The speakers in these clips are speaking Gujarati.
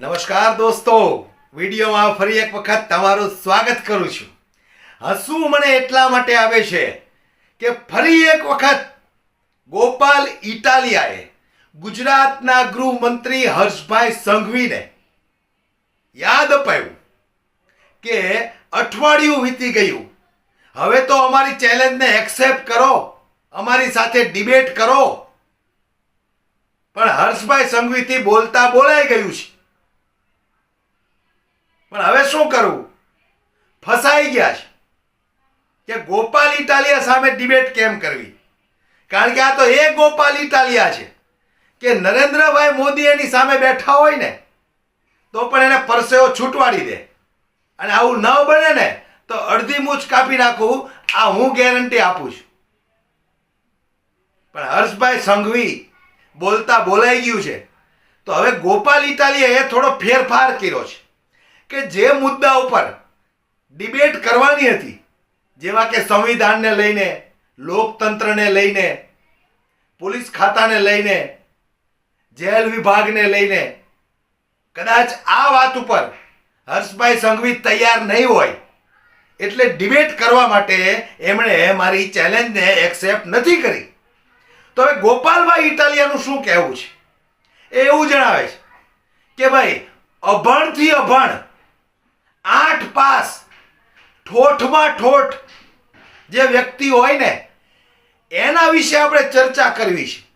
નમસ્કાર દોસ્તો. વિડીયોમાં ફરી એક વખત તમારું સ્વાગત કરું છું. હસવું મને એટલા માટે આવે છે કે ફરી એક વખત ગોપાલ ઇટાલિયાએ ગુજરાતના ગૃહમંત્રી હર્ષભાઈ સંઘવીને યાદ અપાયું કે અઠવાડિયું વીતી ગયું. હવે તો અમારી ચેલેન્જને એક્સેપ્ટ કરો, અમારી સાથે ડિબેટ કરો. પણ હર્ષભાઈ સંઘવીથી બોલતા બોલાઈ ગયું છે. પણ હવે શું કરવું ફસાઈ ગયા છે. કે ગોપાલ ઇટાલિયા સામે ડિબેટ કેમ કરવી? કારણ કે આ તો એ ગોપાલ ઇટાલિયા છે કે નરેન્દ્રભાઈ મોદી એની સામે બેઠા હોય ને, તો પણ એને પરસેવો છૂટવાડી દે. અને આવું ન બને ને, તો અડધી મૂછ કાપી નાખું. આ હું ગેરંટી આપું છું. પણ હર્ષભાઈ સંઘવી બોલતા બોલાઈ ગયું છે. તો હવે ગોપાલ ઇટાલિયાએ થોડો ફેરફાર કર્યો છે. કે જે મુદ્દા ઉપર ડિબેટ કરવાની હતી, જેવા કે સંવિધાનને લઈને, લોકતંત્રને લઈને, પોલીસ ખાતાને લઈને, જેલ વિભાગને લઈને, કદાચ આ વાત ઉપર હર્ષભાઈ સંઘવી તૈયાર નહીં હોય, એટલે ડિબેટ કરવા માટે એમણે મારી ચેલેન્જને એક્સેપ્ટ નથી કરી. તો હવે ગોપાલભાઈ ઇટાલિયાનું શું કહેવું છે? એ એવું જણાવે છે કે ભાઈ, અભણથી અભણ આઠ પાસ. ઠોઠમાં ઠોઠ જે વ્યક્તિ હોય ને, એના વિશે આપણે ચર્ચા કરવી છે.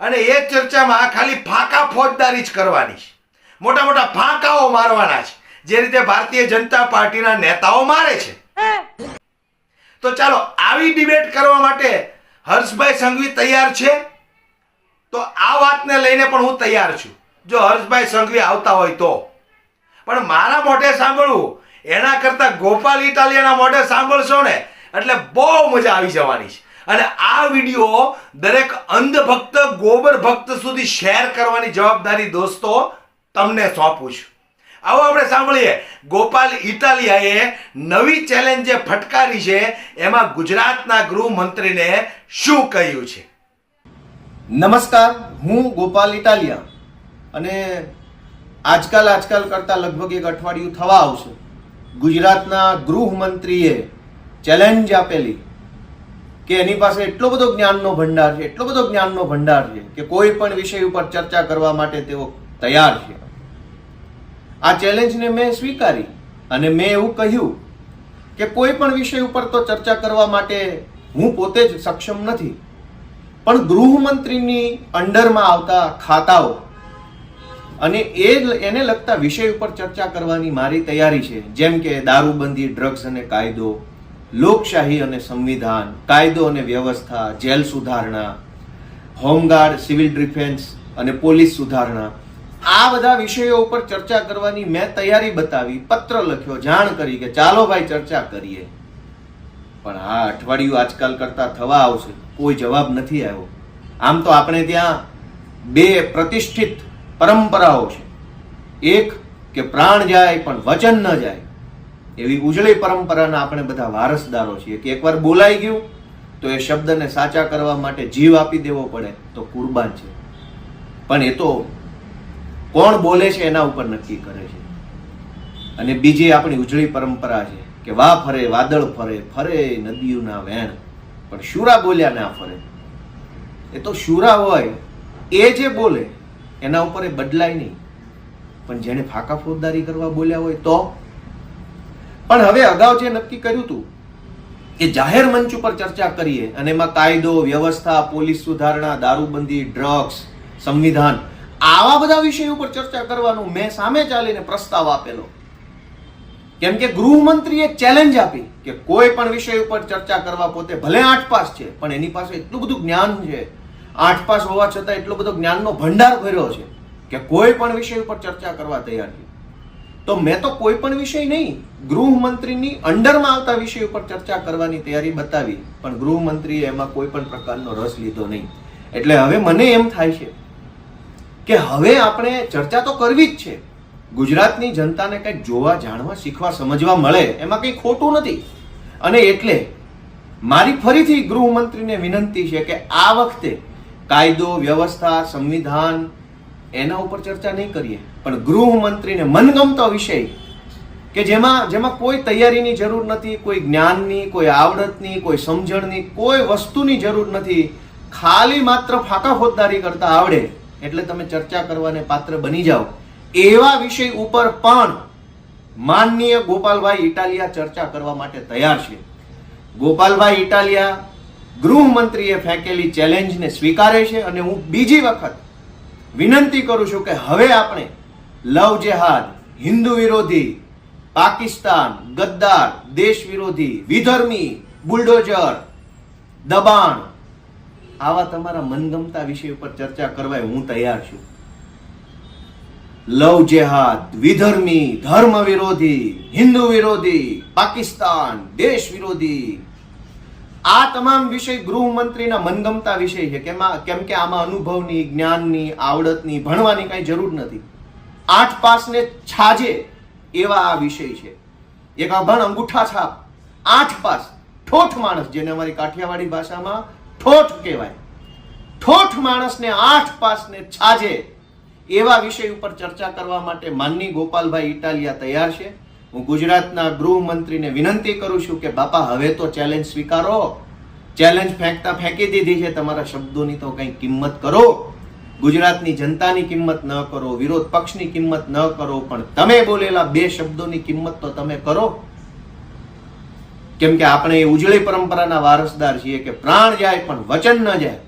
અને એ ચર્ચામાં ખાલી ફાંકા ફોજદારી જ કરવાની છે. મોટા મોટા ફાંકાઓ મારવાના છે. જે રીતે ભારતીય જનતા પાર્ટીના નેતાઓ મારે છે. તો ચાલો, આવી ડિબેટ કરવા માટે હર્ષભાઈ સંઘવી તૈયાર છે? તો આ વાતને લઈને પણ હું તૈયાર છું. જો હર્ષભાઈ સંઘવી આવતા હોય તો. પણ મારા મોઢે સાંભળવું, એના કરતાં ગોપાલ ઇટાલિયાના મોઢે સાંભળશો ને, એટલે બહુ મજા આવી જવાની છે. અને આ વીડિયો દરેક અંધભક્ત, ગોબર ભક્ત સુધી શેર કરવાની જવાબદારી દોસ્તો તમને સોંપું છું. આવો આપણે સાંભળીએ. ગોપાલ ઇટાલિયાએ નવી ચેલેન્જ જે ફટકારી છે, એમાં ગુજરાતના ગૃહમંત્રીને શું કહ્યું છે? નમસ્કાર, હું ગોપાલ ઇટાલિયા. અને આજકાલ આજકાલ કરતાં લગભગ એક અઠવાડિયું થવા આવશે. ગુજરાતના ગૃહમંત્રીએ ચેલેન્જ આપેલી કે એની પાસે એટલો બધો જ્ઞાનનો ભંડાર છે, એટલો બધો જ્ઞાનનો ભંડાર છે કે કોઈ પણ વિષય ઉપર ચર્ચા કરવા માટે તેઓ તૈયાર છે. આ ચેલેન્જને મેં સ્વીકારી અને મેં એવું કહ્યું કે કોઈ પણ વિષય ઉપર તો ચર્ચા કરવા માટે હું પોતે જ સક્ષમ નથી. પણ ગૃહમંત્રીની અંડરમાં આવતા ખાતાઓ અને એ એને લગતા વિષય ઉપર ચર્ચા કરવાની મારી તૈયારી છે. જેમ કે દારૂબંધી, ડ્રગ્સ અને કાયદો, લોકશાહી અને સંવિધાન, કાયદો અને વ્યવસ્થા, જેલ સુધારણા, હોમગાર્ડ, સિવિલ ડિફેન્સ અને પોલીસ સુધારણા. આ બધા વિષયો ઉપર ચર્ચા કરવાની મેં તૈયારી બતાવી, પત્ર લખ્યો, જાણ કરી કે ચાલો ભાઈ ચર્ચા કરીએ. પણ આ અઠવાડિયું આજકાલ કરતા થવા આવશે. કોઈ જવાબ નથી આવ્યો. આમ તો આપણે ત્યાં બે પ્રતિષ્ઠિત પરંપરાઓ છે. એક કે પ્રાણ જાય પણ વચન ન જાય. એવી ઉજળી પરંપરાના આપણે બધા વારસદારો છીએ કે એકવાર બોલાઈ ગયું તો એ શબ્દને સાચા કરવા માટે જીવ આપી દેવો પડે તો કુરબાન છે. પણ એ તો કોણ બોલે છે એના ઉપર નક્કી કરે છે. અને બીજી આપણી ઉજળી પરંપરા છે કે વા ફરે, વાદળ ફરે ફરે નદીઓના વેણ. પણ શુરા બોલ્યા ના ફરે. એ તો શુરા હોય, એ જે બોલે એના ઉપર એ બદલાય નહીં. પણ જેણે ફાકા ફોજદારી કરવા બોલ્યા હોય તો? પણ હવે અગાઉ જે નક્કી કર્યું હતું કે જાહેર મંચ ઉપર ચર્ચા કરીએ અને એમાં કાયદો, વ્યવસ્થા, પોલીસ સુધારણા, દારૂબંધી, ડ્રગ્સ, સંવિધાન, આવા બધા વિષય ઉપર ચર્ચા કરવાનું મેં સામે ચાલીને પ્રસ્તાવ આપેલો. કેમ કે ગૃહમંત્રીએ ચેલેન્જ આપી કે કોઈ પણ વિષય ઉપર ચર્ચા કરવા પોતે ભલે આઠ પાસ છે, પણ એની પાસે એટલું બધું જ્ઞાન છે આઠ પાસ હોવા છતાં એટલો બધો જ્ઞાનનો ભંડાર ભર્યો છે કે કોઈ પણ વિષય ઉપર ચર્ચા કરવા તૈયાર છે. તો મેં તો કોઈ પણ વિષય નહીં, ગૃહમંત્રીની અંડરમાં આવતા વિષય ઉપર ચર્ચા કરવાની તૈયારી બતાવી, પણ ગૃહમંત્રીએ એમાં કોઈ પણ પ્રકારનો રસ લીધો નહીં. એટલે હવે મને એમ થાય છે કે હવે આપણે ચર્ચા તો કરવી જ છે. ગુજરાતની જનતાને કંઈક જોવા, જાણવા, શીખવા, સમજવા મળે એમાં કંઈ ખોટું નથી. અને એટલે મારી ફરીથી ગૃહમંત્રીને વિનંતી છે કે આ વખતે કાયદો, વ્યવસ્થા, સંવિધાન, એના ઉપર ચર્ચા નહીં કરીએ. પણ ગૃહમંત્રીને મનગમતો વિષય કે જેમાં જેમાં કોઈ તૈયારીની જરૂર નથી, કોઈ જ્ઞાનની, કોઈ આવડતની, કોઈ સમજણની, કોઈ વસ્તુની જરૂર નથી. ખાલી માત્ર ફાકા ફોજદારી કરતા આવડે. એટલે તમે ચર્ચા કરવાને પાત્ર બની જાઓ. એવા વિષય ઉપર પણ માનનીય ગોપાલભાઈ ઇટાલિયા ચર્ચા કરવા માટે તૈયાર છે. ગોપાલભાઈ ઇટાલિયા ગૃહમંત્રીએ ફેંકેલી ચેલેન્જને સ્વીકારે છે અને હું બીજી વખત વિનંતી કરું છું કે હવે આપણે લવ જેહાદ, હિન્દુ વિરોધી, પાકિસ્તાન, ગદ્દાર, દેશ વિરોધી, વિધર્મી, બુલડોઝર, દબાણ આવા તમારા મનગમતા વિષય ઉપર ચર્ચા કરવા હું તૈયાર છું. લવ જેહાદ, વિધર્મી, ધર્મ વિરોધી, હિન્દુ વિરોધી, પાકિસ્તાન, દેશ વિરોધી આ તમામ વિષય ગૃહમંત્રીના મનગમતા વિષય છે. કેમ કે આમાં અનુભવની, જ્ઞાનની, આવડતની, ભણવાની કાંઈ જરૂર નથી. આઠ પાસને છાજે એવા આ વિષય છે. એક અભણ અંગૂઠા છાપ. આઠ પાસ ઠોઠ માણસ, જેને અમારી કાઠિયાવાડી ભાષામાં ઠોઠ કહેવાય. ઠોઠ માણસને આઠ પાસને છાજે એવા વિષય ઉપર ચર્ચા કરવા માટે માનની ગોપાલભાઈ ઇટાલિયા તૈયાર છે. હું ગુજરાતના ગૃહમંત્રીને વિનંતી કરું છું કે બાપા, હવે તો ચેલેન્જ સ્વીકારો. ચેલેન્જ ફેંકતા ફેંકી દીધી છે. તમારા શબ્દોની તો કંઈ કિંમત કરો. ગુજરાતની જનતાની કિંમત ન કરો, વિરોધ પક્ષની કિંમત ન કરો, પણ તમે બોલેલા બે શબ્દોની કિંમત તો તમે કરો. કેમ કે આપણે એ ઉજળી પરંપરાના વારસદાર છીએ કે પ્રાણ જાય પણ વચન ન જાય.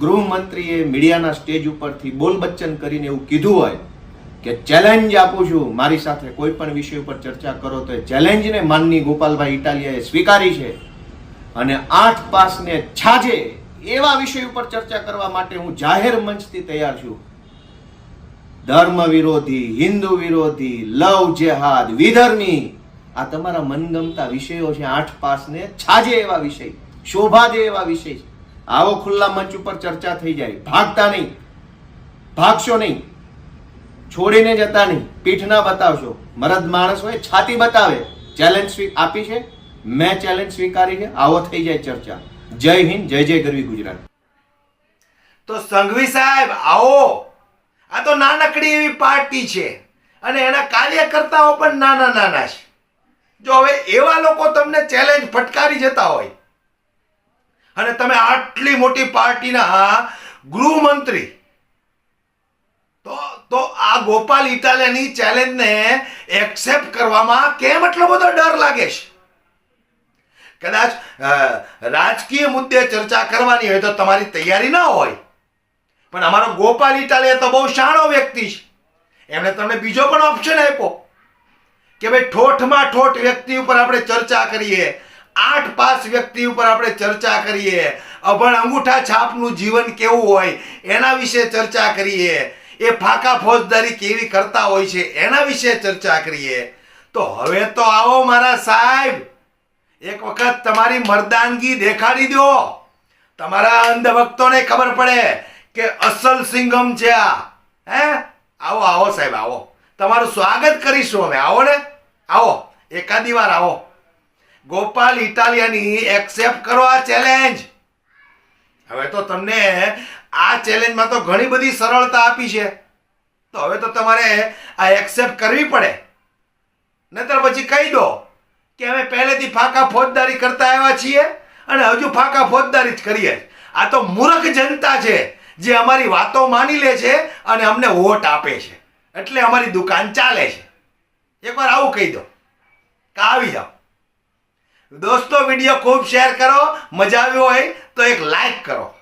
ગૃહમંત્રીએ મીડિયાના સ્ટેજ ઉપરથી બોલ બચ્ચન કરીને એવું કીધું હોય કે ચેલેન્જ આપું છું. મારી સાથે કોઈ પણ વિષય ઉપર ચર્ચા કરો તો એ ચેલેન્જને માનની ગોપાલભાઈ ઇટાલિયાએ સ્વીકારી છે. અને આઠ પાસને છાજે એવા વિષય ઉપર ચર્ચા કરવા માટે હું જાહેર મંચથી તૈયાર છું. ધર્મ વિરોધી, હિન્દુ વિરોધી, લવ જેહાદ, વિધર્મી, આ તમારા મનગમતા વિષયો છે. આઠ પાસને છાજે એવા વિષય શોભા દે એવા વિષય આવો ખુલ્લા મંચ ઉપર ચર્ચા થઈ જાય. ભાગતા નહીં. ભાગશો નહીં. છોડીને જતા નહીં. પીઠ ના બતાવશો. મરદ માણસ હોય, છાતી બતાવે. ચેલેન્જ આપી છે. મેં ચેલેન્જ સ્વીકારી છે. આવો થઈ જાય ચર્ચા. જય હિન્દ, જય જય ગરવી ગુજરાત. તો સંઘવી સાહેબ, આવો. આ તો નાનકડી એવી પાર્ટી છે અને એના કાર્યકર્તાઓ પણ નાના નાના છે. જો હવે એવા લોકો તમને ચેલેન્જ ફટકારી જતા હોય અને તમે આટલી મોટી પાર્ટીના ગૃહમંત્રી, તો તો આ ગોપાલ ઇટાલિયાની ચેલેન્જને એક્સેપ્ટ કરવામાં કેમ એટલો બધો ડર લાગે છે? કદાચ રાજકીય મુદ્દે ચર્ચા કરવાની હોય તો તમારી તૈયારી ના હોય. પણ અમારો ગોપાલ ઇટાલિયા તો બહુ શાણો વ્યક્તિ છે. એમણે તમને બીજો પણ ઓપ્શન આપ્યો કે ભાઈ ઠોઠમાં ઠોઠ વ્યક્તિ ઉપર આપણે ચર્ચા કરીએ, આઠ પાસ વ્યક્તિ ઉપર આપણે ચર્ચા કરીએ, અભણ અંગૂઠા છાપનું જીવન કેવું હોય એના વિશે ચર્ચા કરીએ એ ફાકા ફોજદારી કેવી કરતા હોય છે એના વિશે ચર્ચા કરીએ. તો હવે તો આવો મારા સાહેબ. એક વખત તમારી મર્દાનગી દેખાડી દો. તમારા અંધભક્તોને ખબર પડે કે અસલ સિંગમ છે આ. હે? આવો આવો સાહેબ, આવો. તમારું સ્વાગત કરીશું અમે. આવો ને. આવો. એકાદી વાર આવો. ગોપાલ ઇટાલિયાની એક્સેપ્ટ કરો આ ચેલેન્જ. હવે તો તમને આ ચેલેન્જમાં તો ઘણી બધી સરળતા આપી છે. તો હવે તો તમારે આ એક્સેપ્ટ કરવી પડે. નહીતર પછી કહી દો કે અમે પહેલેથી ફાંકા ફોજદારી કરતા આવ્યા છીએ અને હજુ ફાંકા ફોજદારી જ કરીએ આ તો મૂર્ખ જનતા છે જે અમારી વાતો માની લે છે અને અમને વોટ આપે છે. એટલે અમારી દુકાન ચાલે છે. એકવાર આવું કહી દો. કે આવી જાઓ. દોસ્તો, વીડિયો ખૂબ શેર કરો. મજા આવ્યો હોય તો એક લાઈક કરો.